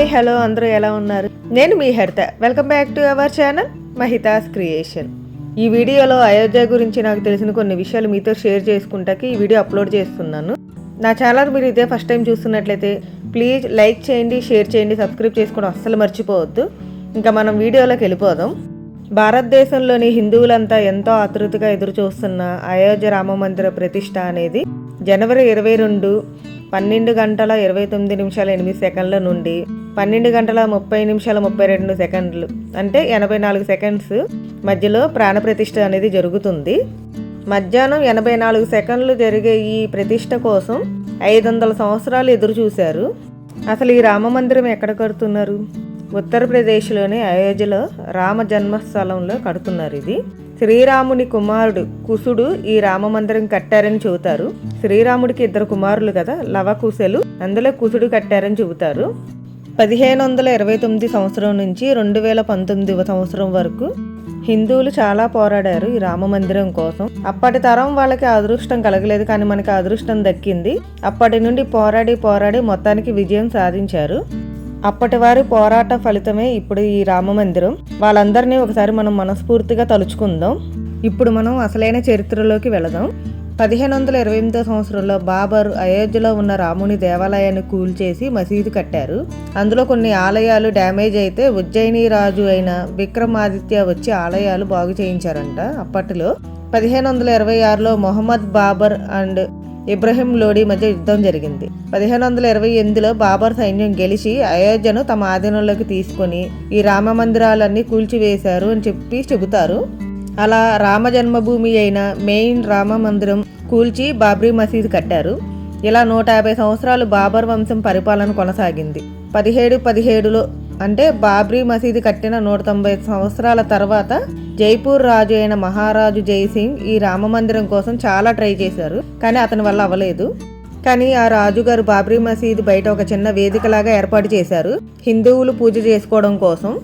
Hi hello అందరూ ఎలా ఉన్నారు? నేను మీ Haritha. Welcome back to our channel Mahitha's creation. ఈ వీడియోలో అయోధ్య గురించి నాకు తెలిసిన కొన్ని విషయాలు మీతో షేర్ చేసుకుంటాకి ఈ వీడియో అప్లోడ్ చేస్తున్నాను. నా ఛానల్ మీరు ఇదే ఫస్ట్ టైం చూస్తున్నట్లయితే ప్లీజ్ లైక్ చేయండి షేర్ చేయండి సబ్స్క్రైబ్ చేసుకోవడం అస్సలు మర్చిపోవద్దు. ఇంకా మనం వీడియోలోకి వెళ్ళిపోదాం. భారతదేశంలోని హిందువులంతా ఎంతో ఆతృతగా ఎదురు చూస్తున్న అయోధ్య రామ మందిర ప్రతిష్ట అనేది జనవరి ఇరవై రెండు పన్నెండు గంటల ఇరవై తొమ్మిది నిమిషాల ఎనిమిది సెకండ్ల నుండి పన్నెండు గంటల ముప్పై నిమిషాల ముప్పై రెండు సెకండ్లు. అంటే ఎనభై నాలుగు సెకండ్స్ మధ్యలో ప్రాణప్రతిష్ఠ అనేది జరుగుతుంది. మధ్యాహ్నం ఎనభై నాలుగు సెకండ్లు జరిగే ఈ ప్రతిష్ట కోసం ఐదు వందల సంవత్సరాలు ఎదురు చూశారు. అసలు ఈ రామ మందిరం ఎక్కడ కడుతున్నారు? ఉత్తరప్రదేశ్లోని అయోధ్యలో రామ జన్మస్థలంలో కడుతున్నారు ఇది. శ్రీరాముని కుమారుడు కుసుడు ఈ రామ మందిరం కట్టారని చెబుతారు. శ్రీరాముడికి ఇద్దరు కుమారులు కదా లవకుశలు. అందులో కుసుడు కట్టారని చెబుతారు. పదిహేను వందల ఇరవై తొమ్మిది సంవత్సరం నుంచి రెండు వేల పంతొమ్మిది సంవత్సరం వరకు హిందువులు చాలా పోరాడారు ఈ రామ మందిరం కోసం. అప్పటి తరం వాళ్ళకి అదృష్టం కలగలేదు కానీ మనకి అదృష్టం దక్కింది. అప్పటి నుండి పోరాడి పోరాడి మొత్తానికి విజయం సాధించారు. అప్పటి వారి పోరాట ఫలితమే ఇప్పుడు ఈ రామ మందిరం. వాళ్ళందరినీ ఒకసారి మనం మనస్ఫూర్తిగా తలుచుకుందాం. ఇప్పుడు మనం అసలైన చరిత్రలోకి వెళదాం. పదిహేను వందల ఇరవై ఎనిమిదో సంవత్సరంలో బాబర్ అయోధ్యలో ఉన్న రాముని దేవాలయాన్ని కూల్చేసి మసీదు కట్టారు. అందులో కొన్ని ఆలయాలు డ్యామేజ్ అయితే ఉజ్జయిని రాజు అయిన విక్రమాదిత్య వచ్చి ఆలయాలు బాగు చేయించారంట. అప్పట్లో పదిహేను వందల ఇరవై ఆరులో మొహమ్మద్ బాబర్ అండ్ ఇబ్రహీం లోడి మధ్య యుద్ధం జరిగింది. పదిహేను వందల ఇరవై ఎనిమిదిలో బాబర్ సైన్యం గెలిచి అయోధ్యను తమ ఆధీనంలోకి తీసుకొని ఈ రామ మందిరాలన్నీ కూల్చివేశారు అని చెప్పి చెబుతారు. అలా రామ జన్మభూమి అయిన మెయిన్ రామ మందిరం కూల్చి బాబ్రీ మసీద్ కట్టారు. ఇలా నూట యాభై సంవత్సరాలు బాబర్ వంశం పరిపాలన కొనసాగింది. పదిహేడు పదిహేడులో అంటే బాబ్రీ మసీదు కట్టిన నూట తొంభై సంవత్సరాల తర్వాత జైపూర్ రాజు అయిన మహారాజు జైసింగ్ ఈ రామ మందిరం కోసం చాలా ట్రై చేశారు కానీ అతని వల్ల అవ్వలేదు. కానీ ఆ రాజుగారు బాబ్రీ మసీదు బయట ఒక చిన్న వేదికలాగా ఏర్పాటు చేశారు. హిందువులు పూజ చేసుకోవడం కోసం.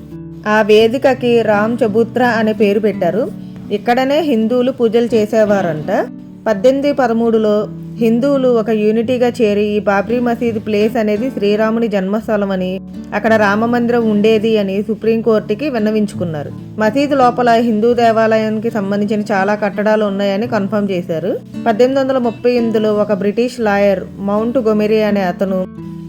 ఆ వేదికకి రామ్ చబూత్రా అనే పేరు పెట్టారు. ఇక్కడనే హిందువులు పూజలు చేసేవారంట. పద్దెనిమిది పదమూడులో హిందువులు ఒక యూనిటీగా చేరి ఈ బాబ్రీ మసీద్ ప్లేస్ అనేది శ్రీరాముని జన్మస్థలం అని అక్కడ రామ మందిరం ఉండేది అని సుప్రీంకోర్టుకి విన్నవించుకున్నారు. మసీదు లోపల హిందూ దేవాలయానికి సంబంధించిన చాలా కట్టడాలు ఉన్నాయని కన్ఫర్మ్ చేశారు. పద్దెనిమిది వందల ముప్పై ఎనిమిదిలో ఒక బ్రిటిష్ లాయర్ మౌంట్ గొమెరి అనే అతను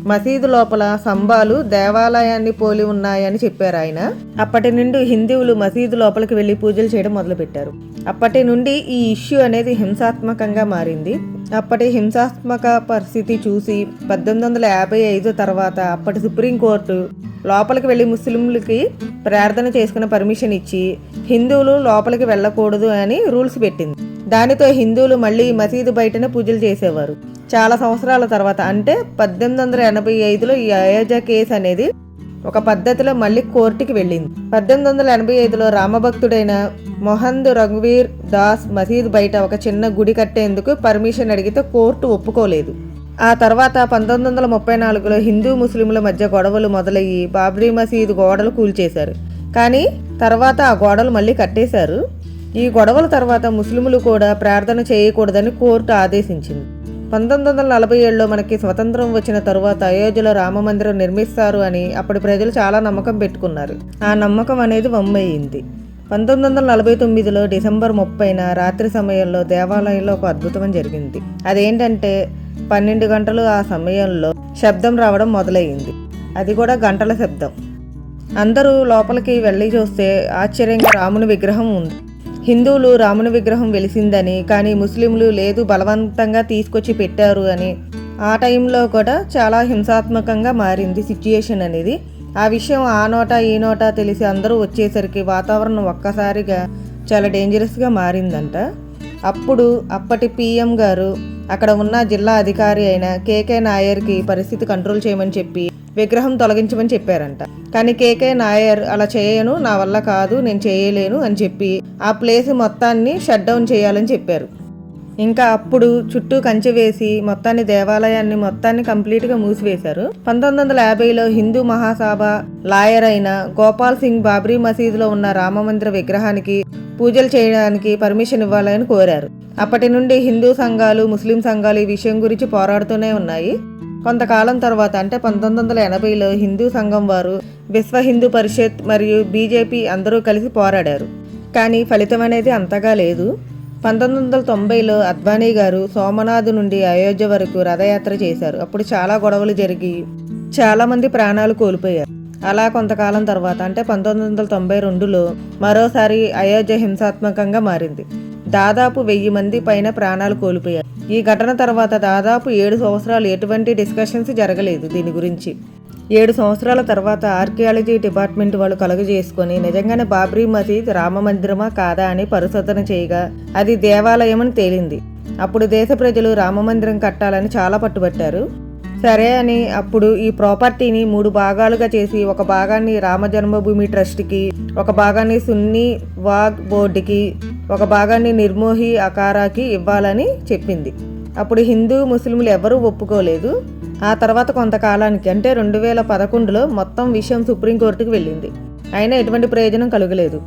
మసీదు లోపల సంబాలు దేవాలయాన్ని పోలి ఉన్నాయని చెప్పారు ఆయన. అప్పటి నుండి హిందువులు మసీదు లోపలికి వెళ్ళి పూజలు చేయడం మొదలుపెట్టారు. అప్పటి నుండి ఈ ఇష్యూ అనేది హింసాత్మకంగా మారింది. అప్పటి హింసాత్మక పరిస్థితి చూసి పద్దెనిమిది వందల యాభై ఐదు తర్వాత అప్పటి సుప్రీంకోర్టు లోపలికి వెళ్ళి ముస్లింలకి ప్రార్థన చేసుకునే పర్మిషన్ ఇచ్చి హిందువులు లోపలికి వెళ్ళకూడదు అని రూల్స్ పెట్టింది. దానితో హిందువులు మళ్ళీ మసీదు బయటనే పూజలు చేసేవారు. చాలా సంవత్సరాల తర్వాత అంటే పద్దెనిమిది వందల ఎనభై ఐదులో ఈ అయోధ్య కేసు అనేది ఒక పద్ధతిలో మళ్ళీ కోర్టుకి వెళ్ళింది. పద్దెనిమిది వందల ఎనభై ఐదులో రామభక్తుడైన మొహంద్ రఘువీర్ దాస్ మసీద్ బయట ఒక చిన్న గుడి కట్టేందుకు పర్మిషన్ అడిగితే కోర్టు ఒప్పుకోలేదు. ఆ తర్వాత పంతొమ్మిది వందల ముప్పై నాలుగులో హిందూ ముస్లింల మధ్య గొడవలు మొదలయ్యి బాబ్రీ మసీదు గోడలు కూల్చేశారు. కానీ తర్వాత ఆ గోడలు మళ్ళీ కట్టేశారు. ఈ గొడవల తర్వాత ముస్లింలు కూడా ప్రార్థన చేయకూడదని కోర్టు ఆదేశించింది. పంతొమ్మిది వందల నలభై ఏడులో మనకి స్వతంత్రం వచ్చిన తరువాత అయోధ్యలో రామ మందిరం నిర్మిస్తారు అని అప్పటి ప్రజలు చాలా నమ్మకం పెట్టుకున్నారు. ఆ నమ్మకం అనేది వమ్మయ్యింది. పంతొమ్మిది వందల నలభై తొమ్మిదిలో డిసెంబర్ ముప్పైన రాత్రి సమయంలో దేవాలయంలో ఒక అద్భుతం జరిగింది. అదేంటంటే పన్నెండు గంటలు ఆ సమయంలో శబ్దం రావడం మొదలయ్యింది. అది కూడా గంటల శబ్దం. అందరూ లోపలికి వెళ్ళి చూస్తే ఆశ్చర్యంగా రాముని విగ్రహం ఉంది. హిందువులు రాముని విగ్రహం వెలిసిందని కానీ ముస్లింలు లేదు బలవంతంగా తీసుకొచ్చి పెట్టారు అని. ఆ టైంలో కూడా చాలా హింసాత్మకంగా మారింది సిచ్యుయేషన్ అనేది. ఆ విషయం ఆ నోట ఈ నోట తెలిసి అందరూ వచ్చేసరికి వాతావరణం ఒక్కసారిగా చాలా డేంజరస్గా మారిందంట. అప్పుడు అప్పటి పిఎం గారు అక్కడ ఉన్న జిల్లా అధికారి అయిన కేకే నాయర్కి పరిస్థితి కంట్రోల్ చేయమని చెప్పి విగ్రహం తొలగించమని చెప్పారంట. కానీ కేకే నాయర్ అలా చేయను నా వల్ల కాదు నేను చేయలేను అని చెప్పి ఆ ప్లేస్ మొత్తాన్ని షట్ డౌన్ చేయాలని చెప్పారు. ఇంకా అప్పుడు చుట్టూ కంచె వేసి మొత్తాన్ని దేవాలయాన్ని మొత్తాన్ని కంప్లీట్గా మూసివేశారు. పంతొమ్మిది వందల యాభైలో హిందూ మహాసభ లాయర్ అయిన గోపాల్ సింగ్ బాబ్రీ మసీదులో ఉన్న రామమందిర విగ్రహానికి పూజలు చేయడానికి పర్మిషన్ ఇవ్వాలని కోరారు. అప్పటి నుండి హిందూ సంఘాలు ముస్లిం సంఘాలు ఈ విషయం గురించి పోరాడుతూనే ఉన్నాయి. కొంతకాలం తర్వాత అంటే పంతొమ్మిది వందల ఎనభైలో హిందూ సంఘం వారు విశ్వ హిందూ పరిషత్ మరియు బీజేపీ అందరూ కలిసి పోరాడారు. కానీ ఫలితం అనేది అంతగా లేదు. పంతొమ్మిది వందల తొంభైలో అద్వానీ గారు సోమనాథ్ నుండి అయోధ్య వరకు రథయాత్ర చేశారు. అప్పుడు చాలా గొడవలు జరిగి చాలామంది ప్రాణాలు కోల్పోయారు. అలా కొంతకాలం తర్వాత అంటే పంతొమ్మిది వందల తొంభై రెండులో మరోసారి అయోధ్య హింసాత్మకంగా మారింది. దాదాపు వెయ్యి మంది పైన ప్రాణాలు కోల్పోయారు ఈ ఘటన తర్వాత దాదాపు ఏడు సంవత్సరాలు ఎటువంటి డిస్కషన్స్ జరగలేదు దీని గురించి. ఏడు సంవత్సరాల తర్వాత ఆర్కియాలజీ డిపార్ట్మెంట్ వాళ్ళు కలుగజేసుకొని నిజంగానే బాబ్రీ మసీద్ రామ మందిరమా కాదా అని పరిశోధన చేయగా అది దేవాలయం అని తేలింది. అప్పుడు దేశ ప్రజలు రామ మందిరం కట్టాలని చాలా పట్టుబట్టారు. సరే అని అప్పుడు ఈ ప్రాపర్టీని మూడు భాగాలుగా చేసి ఒక భాగాన్ని రామ జన్మభూమి ట్రస్ట్కి ఒక భాగాన్ని సున్నీ వాగ్ బోర్డుకి ఒక భాగాన్ని నిర్మోహి అకారాకి ఇవ్వాలని చెప్పింది. అప్పుడు హిందూ ముస్లింలు ఎవరూ ఒప్పుకోలేదు. ఆ తర్వాత కొంతకాలానికి అంటే రెండు వేల పదకొండులో మొత్తం విషయం సుప్రీంకోర్టుకు వెళ్ళింది. అయినా ఎటువంటి ప్రయోజనం కలగలేదు.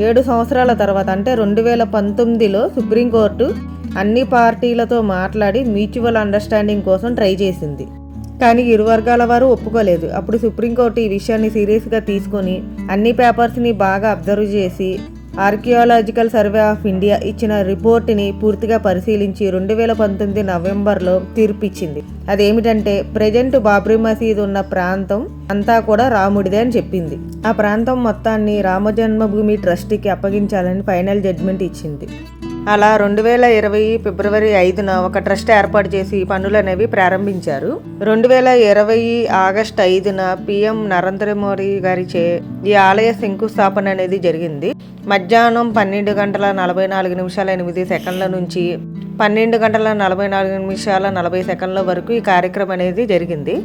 ఏడు సంవత్సరాల తర్వాత అంటే రెండు వేల పంతొమ్మిదిలో సుప్రీంకోర్టు అన్ని పార్టీలతో మాట్లాడి మ్యూచువల్ అండర్స్టాండింగ్ కోసం ట్రై చేసింది. కానీ ఇరు వర్గాల వారు ఒప్పుకోలేదు. అప్పుడు సుప్రీంకోర్టు ఈ విషయాన్ని సీరియస్గా తీసుకొని అన్ని పేపర్స్ని బాగా అబ్జర్వ్ చేసి ఆర్కియాలజికల్ సర్వే ఆఫ్ ఇండియా ఇచ్చిన రిపోర్ట్ని పూర్తిగా పరిశీలించి రెండు వేల పంతొమ్మిది నవంబర్లో తీర్పిచ్చింది. అదేమిటంటే ప్రజెంట్ బాబ్రీ మసీద్ ఉన్న ప్రాంతం అంతా కూడా రాముడిదే అని చెప్పింది. ఆ ప్రాంతం మొత్తాన్ని రామజన్మభూమి ట్రస్ట్కి అప్పగించాలని ఫైనల్ జడ్జిమెంట్ ఇచ్చింది. అలా రెండు వేల ఇరవై ఫిబ్రవరి ఐదున ఒక ట్రస్ట్ ఏర్పాటు చేసి పనులు అనేవి ప్రారంభించారు. రెండు వేల ఇరవై ఆగస్ట్ ఐదున పిఎం నరేంద్ర మోడీ గారిచే ఈ ఆలయ శంకుస్థాపన అనేది జరిగింది. మధ్యాహ్నం పన్నెండు గంటల నలభై నాలుగు నిమిషాల ఎనిమిది సెకండ్ల నుంచి పన్నెండు గంటల నలభై నాలుగు నిమిషాల నలభై సెకండ్ల వరకు ఈ కార్యక్రమం అనేది జరిగింది.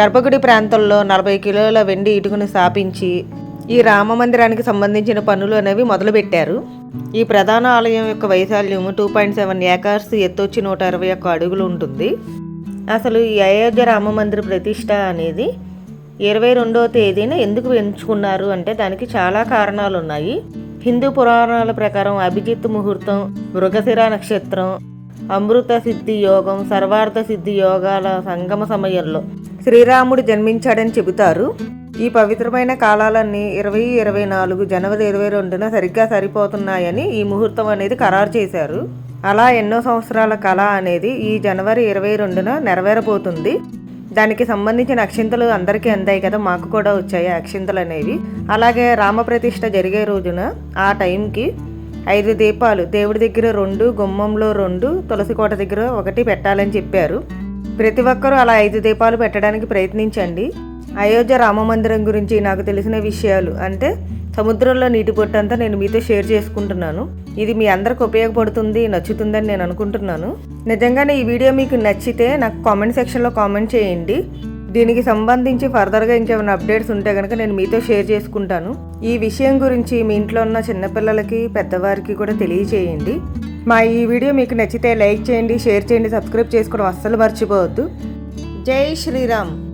గర్భగుడి ప్రాంతంలో నలభై కిలోల వెండి ఇటుకను స్థాపించి ఈ రామ మందిరానికి సంబంధించిన పనులు అనేవి మొదలుపెట్టారు. ఈ ప్రధాన ఆలయం యొక్క వైశాల్యం టూ పాయింట్ సెవెన్ ఏకర్స్ ఎత్తొచ్చి నూట ఇరవై ఒక్క అడుగులు ఉంటుంది. అసలు ఈ అయోధ్య రామ మందిర ప్రతిష్ట అనేది ఇరవై రెండవ తేదీన ఎందుకు ఎంచుకున్నారు అంటే దానికి చాలా కారణాలు ఉన్నాయి. హిందూ పురాణాల ప్రకారం అభిజిత్ ముహూర్తం మృగశిర నక్షత్రం అమృత సిద్ధి యోగం సర్వార్థ సిద్ధి యోగాల సంగమ సమయంలో శ్రీరాముడు జన్మించాడని చెబుతారు. ఈ పవిత్రమైన కాలాలన్నీ ఇరవై ఇరవై నాలుగు జనవరి ఇరవై రెండున సరిగ్గా సరిపోతున్నాయని ఈ ముహూర్తం అనేది ఖరారు చేశారు. అలా ఎన్నో సంవత్సరాల కళ అనేది ఈ జనవరి ఇరవై రెండున నెరవేరబోతుంది. దానికి సంబంధించిన అక్షింతలు అందరికీ అందాయి కదా మాకు కూడా వచ్చాయి అక్షింతలు అనేవి. అలాగే రామప్రతిష్ఠ జరిగే రోజున ఆ టైంకి ఐదు దీపాలు దేవుడి దగ్గర రెండు గుమ్మంలో రెండు తులసి కోట దగ్గర ఒకటి పెట్టాలని చెప్పారు. ప్రతి ఒక్కరూ అలా ఐదు దీపాలు పెట్టడానికి ప్రయత్నించండి. అయోధ్య రామ మందిరం గురించి నాకు తెలిసిన విషయాలు. అంటే సముద్రంలో నీటి పొట్టంతా నేను మీతో షేర్ చేసుకుంటున్నాను. ఇది మీ అందరికి ఉపయోగపడుతుంది నచ్చుతుందని నేను అనుకుంటున్నాను. నిజంగానే ఈ వీడియో మీకు నచ్చితే నాకు కామెంట్ సెక్షన్లో కామెంట్ చేయండి. దీనికి సంబంధించి ఫర్దర్గా ఇంకేమైనా అప్డేట్స్ ఉంటే కనుక నేను మీతో షేర్ చేసుకుంటాను. ఈ విషయం గురించి మీ ఇంట్లో ఉన్న చిన్నపిల్లలకి పెద్దవారికి కూడా తెలియచేయండి. మా ఈ వీడియో మీకు నచ్చితే లైక్ చేయండి షేర్ చేయండి సబ్స్క్రైబ్ చేసుకోవడం అస్సలు మర్చిపోవద్దు. జై శ్రీరామ్.